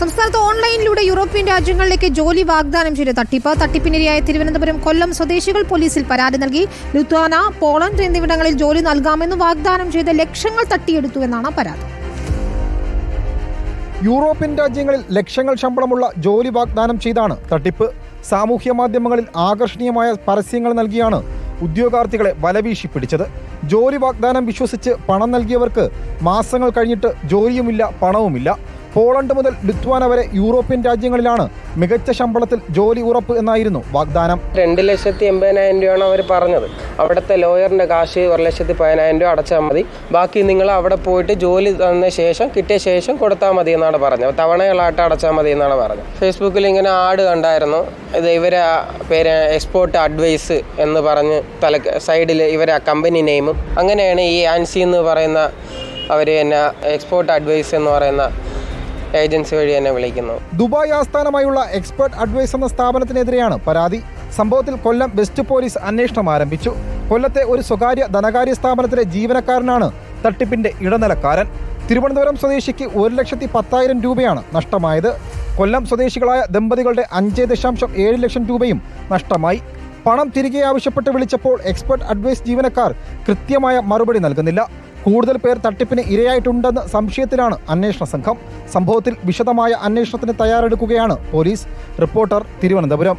സംസ്ഥാനത്ത് ഓൺലൈനിലൂടെ യൂറോപ്യൻ രാജ്യങ്ങളിലേക്ക് ജോലി വാഗ്ദാനം ചെയ്ത തട്ടിപ്പ്. തട്ടിപ്പിനിരയായ തിരുവനന്തപുരം കൊല്ലം സ്വദേശികൾ പോലീസിൽ പരാതി നൽകി. ലുത്വാന പോളണ്ട് എന്നിവിടങ്ങളിൽ ജോലി നൽകാമെന്ന് വാഗ്ദാനം ചെയ്ത ലക്ഷങ്ങൾ തട്ടിയെടുത്തു എന്നാണ് പരാതി. യൂറോപ്യൻ രാജ്യങ്ങളിൽ ലക്ഷങ്ങൾ ശമ്പളമുള്ള ജോലി വാഗ്ദാനം ചെയ്താണ് തട്ടിപ്പ്. സാമൂഹ്യ മാധ്യമങ്ങളിൽ ആകർഷണീയമായ പരസ്യങ്ങൾ നൽകിയാണ് ഉദ്യോഗാർത്ഥികളെ വലവീശി പിടിച്ചത്. ജോലി വാഗ്ദാനം വിശ്വസിച്ച് പണം നൽകിയവർക്ക് മാസങ്ങൾ കഴിഞ്ഞിട്ട് ജോലിയുമില്ല പണവുമില്ല. പോളണ്ട് മുതൽ ലിത്വാന വരെ യൂറോപ്യൻ രാജ്യങ്ങളിലാണ് മികച്ച ശമ്പളത്തിൽ ജോലി ഉറപ്പ് എന്നായിരുന്നു വാഗ്ദാനം. രണ്ട് ലക്ഷത്തി എൺപതിനായിരം രൂപയാണ് അവർ പറഞ്ഞത്. അവിടുത്തെ ലോയറിന്റെ കാശ് ഒരു ലക്ഷത്തി പതിനായിരം രൂപ അടച്ചാൽ മതി. ബാക്കി നിങ്ങൾ അവിടെ പോയിട്ട് ജോലി തന്ന ശേഷം കിട്ടിയ ശേഷം കൊടുത്താൽ മതി എന്നാണ് പറഞ്ഞത്. തവണകളായിട്ട് അടച്ചാൽ മതി എന്നാണ് പറഞ്ഞത്. ഫേസ്ബുക്കിൽ ഇങ്ങനെ ആഡ് കണ്ടായിരുന്നു. ഇത് ഇവരെ പേര് എക്സ്പോർട്ട് അഡ്വൈസ് എന്ന് പറഞ്ഞ് തല സൈഡിൽ ഇവരെ കമ്പനി നെയിമും. അങ്ങനെയാണ് ഈ ആൻസി എന്ന് പറയുന്ന അവർ എന്നെ എക്സ്പോർട്ട് അഡ്വൈസ് എന്ന് പറയുന്ന ഏജൻസി വഴി എന്നെ വിളിക്കുന്നു. ദുബായ് ആസ്ഥാനമായുള്ള എക്സ്പെർട്ട് അഡ്വൈസ് എന്ന സ്ഥാപനത്തിനെതിരെയാണ് പരാതി. സംഭവത്തിൽ കൊല്ലം വെസ്റ്റ് പോലീസ് അന്വേഷണം ആരംഭിച്ചു. കൊല്ലത്തെ ഒരു സ്വകാര്യ ധനകാര്യ സ്ഥാപനത്തിലെ ജീവനക്കാരനാണ് തട്ടിപ്പിന്റെ ഇടനിലക്കാരൻ. തിരുവനന്തപുരം സ്വദേശിക്ക് ഒരു ലക്ഷത്തി പത്തായിരം രൂപയാണ് നഷ്ടമായത്. കൊല്ലം സ്വദേശികളായ ദമ്പതികളുടെ അഞ്ച് ദശാംശം ഏഴ് ലക്ഷം രൂപയും നഷ്ടമായി. പണം തിരികെ ആവശ്യപ്പെട്ട് വിളിച്ചപ്പോൾ എക്സ്പെർട്ട് അഡ്വൈസ് ജീവനക്കാർ കൃത്യമായ മറുപടി നൽകുന്നില്ല. കൂടുതൽ പേർ തട്ടിപ്പിന് ഇരയായിട്ടുണ്ടെന്ന സംശയത്തിലാണ് അന്വേഷണ സംഘം. സംഭവത്തിൽ വിശദമായ അന്വേഷണത്തിന് തയ്യാറെടുക്കുകയാണ് പോലീസ്. റിപ്പോർട്ടർ തിരുവനന്തപുരം.